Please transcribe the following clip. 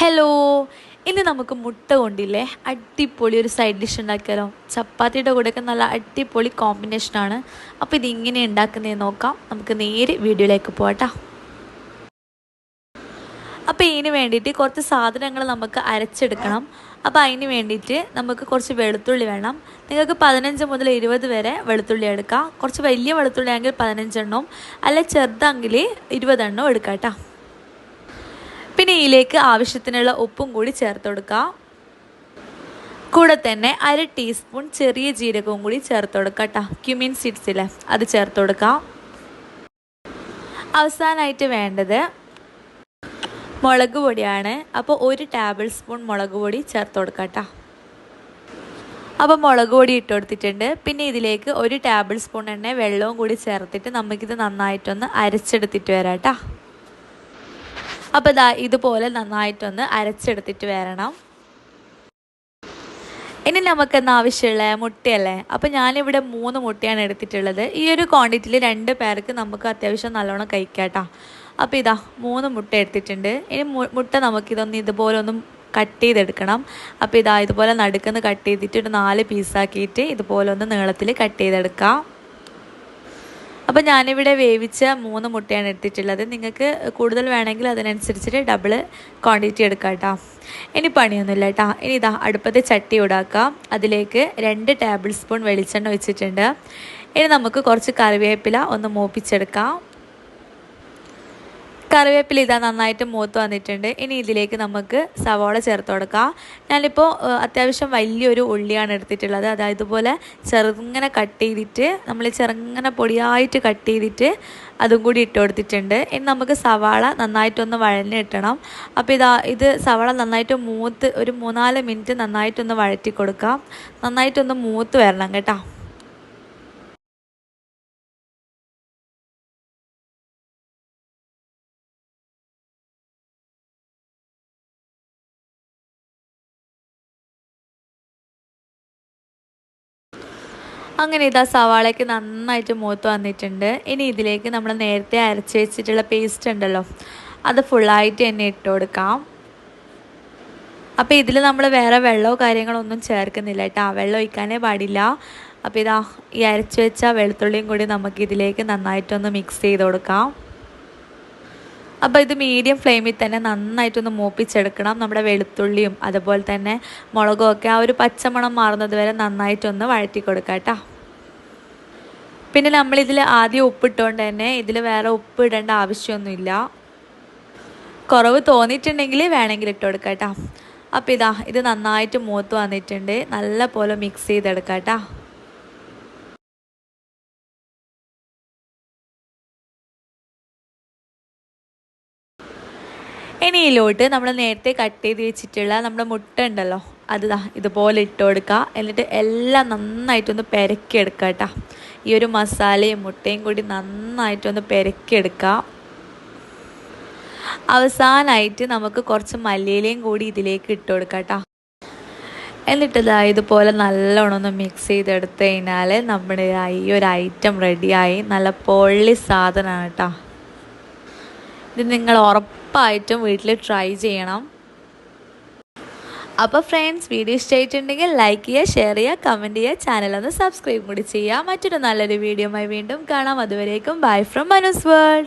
Hello ഇന്ന് നമുക്ക് മുട്ട കൊണ്ടില്ലേ? അടിപൊളി ഒരു സൈഡ് ഡിഷ് ഉണ്ടാക്കിയാലോ. ചപ്പാത്തിയുടെ കൂടെയൊക്കെ നല്ല അടിപൊളി കോമ്പിനേഷനാണ് അപ്പോൾ ഇതിങ്ങനെ ഉണ്ടാക്കുന്നതെന്ന് നോക്കാം. നമുക്ക് നേരെ വീഡിയോയിലേക്ക് പോകട്ടോ അപ്പോൾ ഇതിന് വേണ്ടിയിട്ട് കുറച്ച് സാധനങ്ങൾ നമുക്ക് അരച്ചെടുക്കണം. അപ്പോൾ അതിന് വേണ്ടിയിട്ട് നമുക്ക് കുറച്ച് വെളുത്തുള്ളി വേണം. നിങ്ങൾക്ക് പതിനഞ്ച് മുതൽ ഇരുപത് വരെ വെളുത്തുള്ളി എടുക്കാം. കുറച്ച് വലിയ വെളുത്തുള്ളി ആണെങ്കിൽ പതിനഞ്ചെണ്ണവും അല്ല ചെറുതാണെങ്കിൽ ഇരുപതെണ്ണവും എടുക്കാം കേട്ടോ. പിന്നെ ഇതിലേക്ക് ആവശ്യത്തിനുള്ള ഉപ്പും കൂടി ചേർത്ത് കൊടുക്കാം. കൂടെ തന്നെ അര ടീസ്പൂൺ ചെറിയ ജീരകവും കൂടി ചേർത്ത് കൊടുക്കാട്ടോ കേട്ടോ. ക്യുമിൻ ഇല്ല അത് ചേർത്ത് കൊടുക്കാം. അവസാനമായിട്ട് വേണ്ടത് മുളക് പൊടിയാണ്. അപ്പോൾ ഒരു ടേബിൾ സ്പൂൺ മുളക് പൊടി ചേർത്ത് കൊടുക്കാം അപ്പോൾ മുളക് പൊടി ഇട്ട് കൊടുത്തിട്ടുണ്ട്. പിന്നെ ഇതിലേക്ക് ഒരു ടേബിൾ സ്പൂൺ എണ്ണ വെള്ളവും കൂടി ചേർത്തിട്ട് നമുക്കിത് നന്നായിട്ടൊന്ന് അരച്ചെടുത്തിട്ട് വരാം കേട്ടോ. അപ്പോൾ ഇതാ ഇതുപോലെ നന്നായിട്ടൊന്ന് അരച്ചെടുത്തിട്ട് വരണം. ഇനി നമുക്കെന്ന് ആവശ്യമുള്ള? മുട്ടയല്ലേ? അപ്പോൾ ഞാനിവിടെ മൂന്ന് മുട്ടയാണ് എടുത്തിട്ടുള്ളത്. ഈ ഒരു ക്വാണ്ടിറ്റിയിൽ രണ്ട് പേർക്ക് നമുക്ക് അത്യാവശ്യം നല്ലോണം കഴിക്കാട്ടോ. കേട്ടോ അപ്പോൾ ഇതാ മൂന്ന് മുട്ട എടുത്തിട്ടുണ്ട്. ഇനി മുട്ട നമുക്കിതൊന്ന് ഇതുപോലെ ഒന്ന് കട്ട് ചെയ്തെടുക്കണം. അപ്പോൾ ഇതാ ഇതുപോലെ നടുക്കുന്ന് കട്ട് ചെയ്തിട്ട് ഒരു നാല് പീസാക്കിയിട്ട് ഇതുപോലെ ഒന്ന് നീളത്തിൽ കട്ട് ചെയ്തെടുക്കാം. അപ്പോൾ ഞാനിവിടെ വേവിച്ച മൂന്ന് മുട്ടയാണ് എടുത്തിട്ടുള്ളത്. നിങ്ങൾക്ക് കൂടുതൽ വേണമെങ്കിൽ അതിനനുസരിച്ചിട്ട് ഡബിൾ ക്വാണ്ടിറ്റി എടുക്കാം കേട്ടോ ഇനി പണിയൊന്നുമില്ല കേട്ടോ ഇനി ഇതാ അടുപ്പത്തെ ചട്ടി ഉണ്ടാക്കാം അതിലേക്ക് രണ്ട് ടേബിൾ സ്പൂൺ വെളിച്ചെണ്ണ വെച്ചിട്ടുണ്ട് ഇനി നമുക്ക് കുറച്ച് കറിവേപ്പില ഒന്ന് മൂപ്പിച്ചെടുക്കാം. കറിവേപ്പില ഇതാ നന്നായിട്ട് മൂത്ത് വന്നിട്ടുണ്ട്. ഇനി ഇതിലേക്ക് നമുക്ക് സവോള ചേർത്ത് കൊടുക്കാം. ഞാനിപ്പോൾ അത്യാവശ്യം വലിയൊരു ഉള്ളിയാണ് എടുത്തിട്ടുള്ളത്. അതായത് ഇതുപോലെ ചെറുങ്ങനെ കട്ട് ചെയ്തിട്ട് നമ്മൾ ചെറുങ്ങനെ പൊടിയായിട്ട് കട്ട് ചെയ്തിട്ട് അതും കൂടി ഇട്ട് കൊടുത്തിട്ടുണ്ട്. ഇനി നമുക്ക് സവാള നന്നായിട്ടൊന്ന് വഴഞ്ഞ് കിട്ടണം. അപ്പോൾ ഇതാ ഇത് സവാള നന്നായിട്ട് മൂത്ത് ഒരു മൂന്നാൽ മിനിറ്റ് നന്നായിട്ടൊന്ന് വഴറ്റി കൊടുക്കാം. നന്നായിട്ടൊന്ന് മൂത്ത് വരണം കേട്ടോ. അങ്ങനെ ഇതാ സവാളയ്ക്ക് നന്നായിട്ട് മൂത്ത് വന്നിട്ടുണ്ട്. ഇനി ഇതിലേക്ക് നമ്മൾ നേരത്തെ അരച്ച് വെച്ചിട്ടുള്ള പേസ്റ്റ് ഉണ്ടല്ലോ അത് ഫുള്ളായിട്ട് തന്നെ ഇട്ട് കൊടുക്കാം. അപ്പോൾ ഇതിൽ നമ്മൾ വേറെ വെള്ളമോ കാര്യങ്ങളോ ഒന്നും ചേർക്കുന്നില്ല കേട്ടോ. വെള്ളം ഒഴിക്കാനേ പാടില്ല. അപ്പോൾ ഇതാ ഈ അരച്ച് വെച്ച വെളുത്തുള്ളിയും കൂടി നമുക്ക് ഇതിലേക്ക് നന്നായിട്ടൊന്ന് മിക്സ് ചെയ്ത് കൊടുക്കാം. അപ്പോൾ ഇത് മീഡിയം ഫ്ലെയിമിൽ തന്നെ നന്നായിട്ടൊന്ന് മൂപ്പിച്ചെടുക്കണം. നമ്മുടെ വെളുത്തുള്ളിയും അതുപോലെ തന്നെ മുളകും ഒക്കെ ആ ഒരു പച്ചമണം മാറുന്നത് വരെ നന്നായിട്ടൊന്ന് വഴറ്റി കൊടുക്കാം കേട്ടോ പിന്നെ നമ്മളിതിൽ ആദ്യം ഉപ്പിട്ടുകൊണ്ട് തന്നെ ഇതിൽ വേറെ ഉപ്പ് ഇടേണ്ട ആവശ്യമൊന്നുമില്ല. കുറവ് തോന്നിയിട്ടുണ്ടെങ്കിൽ വേണമെങ്കിൽ ഇട്ട് കൊടുക്കാം കേട്ടോ അപ്പോൾ ഇതാ ഇത് നന്നായിട്ട് മൂത്ത് വന്നിട്ടുണ്ട്. നല്ല പോലെ മിക്സ് ചെയ്തെടുക്കാം കേട്ടോ ഇനി ഇതിലോട്ട് നമ്മൾ നേരത്തെ കട്ട് ചെയ്ത് വെച്ചിട്ടുള്ള നമ്മുടെ മുട്ട ഉണ്ടല്ലോ അത് ഇതുപോലെ ഇട്ട് കൊടുക്കുക എന്നിട്ട് എല്ലാം നന്നായിട്ടൊന്ന് പെരക്കിയെടുക്കുക കേട്ടോ. ഈ ഒരു മസാലയും മുട്ടയും കൂടി നന്നായിട്ടൊന്ന് പെരക്കിയെടുക്കുക അവസാനമായിട്ട് നമുക്ക് കുറച്ച് മല്ലിയിലയും കൂടി ഇതിലേക്ക് ഇട്ട് കൊടുക്കാം കേട്ടോ. എന്നിട്ട് ഇതാ ഇതുപോലെ നല്ലോണം ഒന്ന് മിക്സ് ചെയ്തെടുത്ത് കഴിഞ്ഞാൽ നമ്മുടെ ഈ ഒരു ഐറ്റം റെഡിയായി നല്ല പൊള്ളി സാധനമാണ് കേട്ടോ. ഇത് നിങ്ങൾ ഉറപ്പായിട്ടും വീട്ടിൽ ട്രൈ ചെയ്യണം. അപ്പോൾ ഫ്രണ്ട്സ് വീഡിയോ ഇഷ്ടമായിട്ടുണ്ടെങ്കിൽ ലൈക്ക് ചെയ്യുക ഷെയർ ചെയ്യുക കമന്റ് ചെയ്യുക ചാനലൊന്ന് സബ്സ്ക്രൈബ് കൂടി ചെയ്യുക. മറ്റൊരു നല്ലൊരു വീഡിയോ വീണ്ടും കാണാം. അതുവരേക്കും ബൈ ഫ്രം മനുസ് വേൾഡ്